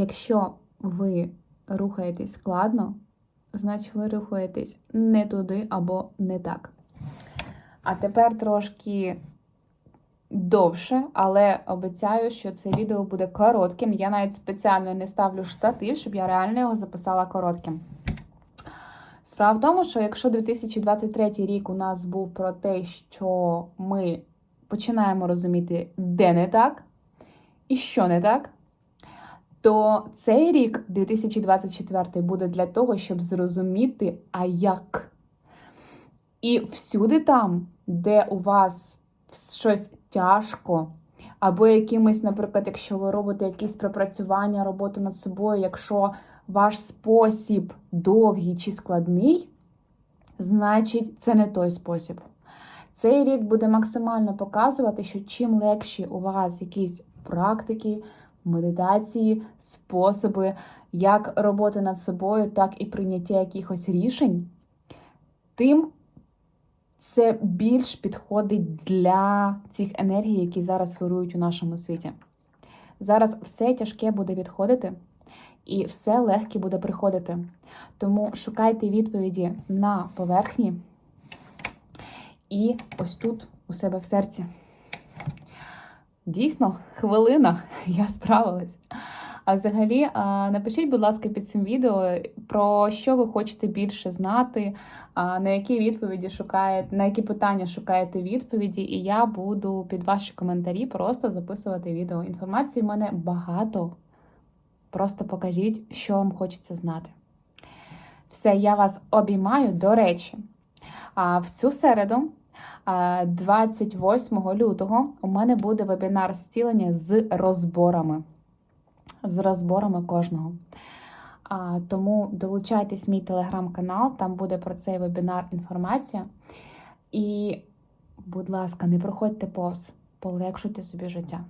Якщо ви рухаєтесь складно, значить ви рухаєтесь не туди або не так. А тепер трошки довше, але обіцяю, що це відео буде коротким. Я навіть спеціально не ставлю штатив, щоб я реально його записала коротким. Справа в тому, що якщо 2023 рік у нас був про те, що ми починаємо розуміти, де не так і що не так, то цей рік, 2024, буде для того, щоб зрозуміти, а як. І всюди там, де у вас щось тяжко, або якимось, наприклад, якщо ви робите якісь пропрацювання, роботу над собою, якщо ваш спосіб довгий чи складний, значить це не той спосіб. Цей рік буде максимально показувати, що чим легші у вас якісь практики, медитації, способи, як роботи над собою, так і прийняття якихось рішень, тим це більш підходить для цих енергій, які зараз вирують у нашому світі. Зараз все тяжке буде відходити, і все легке буде приходити. Тому шукайте відповіді на поверхні і ось тут у себе в серці. Дійсно, хвилина, я справилась. А взагалі, напишіть, будь ласка, під цим відео, про що ви хочете більше знати, на які відповіді шукаєте, на які питання шукаєте відповіді, і я буду під ваші коментарі просто записувати відео. Інформації в мене багато. Просто покажіть, що вам хочеться знати. Все, я вас обіймаю. До речі, в цю середу. А, 28 лютого у мене буде вебінар зцілення з розборами. З розборами кожного. Тому долучайтесь в мій телеграм-канал, там буде про цей вебінар інформація. І, будь ласка, не проходьте повз, полегшуйте собі життя.